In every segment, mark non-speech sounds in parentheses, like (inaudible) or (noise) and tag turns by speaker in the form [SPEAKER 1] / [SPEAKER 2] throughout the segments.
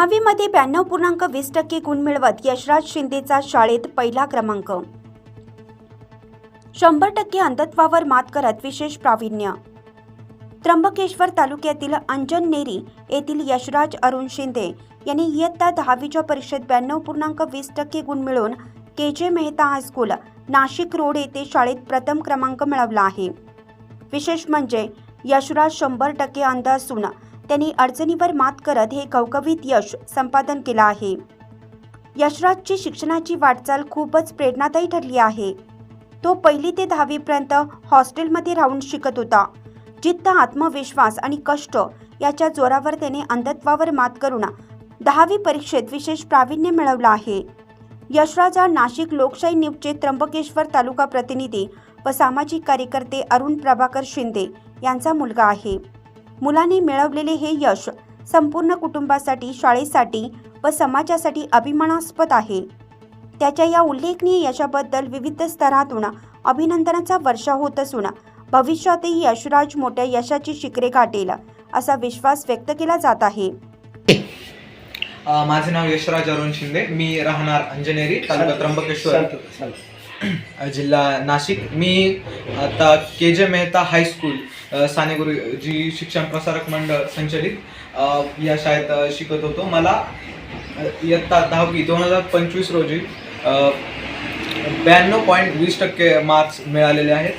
[SPEAKER 1] दहावीमध्ये ब्याण्णव पूर्णांक वीस टक्के गुण मिळवत यशराज शिंदेचा शाळेत पहिला क्रमांक. शंभर टक्के अंधत्वावर मात करत विशेष प्रावीण्य. त्र्यंबकेश्वर तालुक्यातील अंजननेरी येथील यशराज अरुण शिंदे यांनी इयत्ता दहावीच्या परीक्षेत ब्याण्णव पूर्णांक वीस टक्के गुण मिळवून के जे मेहता हायस्कूल नाशिक रोड येथे शाळेत प्रथम क्रमांक मिळवला आहे. विशेष म्हणजे यशराज शंभर टक्के अंध असून त्यांनी अडचणीवर मात करत हे कवकवीत यश संपादन केलं आहे. यशराजची शिक्षणाची वाटचाल खूपच प्रेरणादायी ठरली आहे. तो पहिली ते दहावीपर्यंत हॉस्टेलमध्ये राहून शिकत होता. जिद्द आत्मविश्वास आणि कष्ट याच्या जोरावर त्याने अंधत्वावर मात करून दहावी परीक्षेत विशेष प्रावीण्य मिळवलं आहे. यशराज हा नाशिक लोकशाही न्यूजचे त्र्यंबकेश्वर तालुका प्रतिनिधी व सामाजिक कार्यकर्ते अरुण प्रभाकर शिंदे यांचा मुलगा आहे. मुलाने मिळवलेले हे यश संपूर्ण कुटुंबासाठी शाळेसाठी व समाजासाठी अभिमानास्पद आहे. त्याच्या या उल्लेखनीय यशाबद्दल विविध स्तरातून अभिनंदनाचा वर्षा होत असून भविष्यातही यशराज मोठ्या यशाची शिखरे गाठेल असा विश्वास व्यक्त केला जात आहे.
[SPEAKER 2] माझे नाव यशराज अरुण शिंदे. मी राहणार अंजनेरी तालुका त्र्यंबकेश्वर. जिल्हा नाशिक. मी आता के जे मेहता हायस्कूल साने गुरुजी शिक्षण प्रसारक मंडळ संचलित या शाळेत शिकत होतो. मला इयत्ता दहावी दोन हजार पंचवीस रोजी ब्याण्णव पॉईंट वीस टक्के मार्क्स मिळालेले आहेत.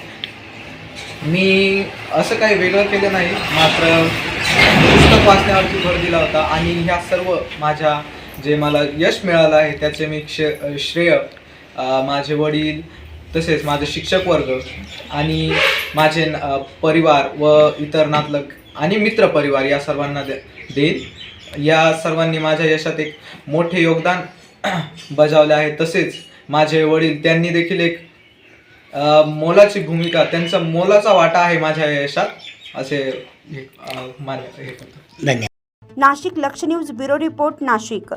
[SPEAKER 2] मी असं काही वेगळं केलं नाही मात्र पुस्तक वाचण्यावरती भर दिला होता आणि ह्या सर्व माझ्या जे मला यश मिळालं आहे त्याचे मी क्षे श्रेय माझे वडील तसेच माझे शिक्षक वर्ग आणि माझे परिवार व इतर नातलग आणि मित्र परिवार या सर्वांना दे देईन. या सर्वांनी माझ्या यशात एक मोठे योगदान (clears throat) बजावले आहे. तसेच माझे वडील त्यांनी देखील एक मोलाची भूमिका त्यांचा मोलाचा वाटा आहे माझ्या यशात असे हे मान्य हे करतो.
[SPEAKER 3] धन्यवाद.
[SPEAKER 1] नाशिक लक्ष न्यूज ब्युरो रिपोर्ट नाशिक.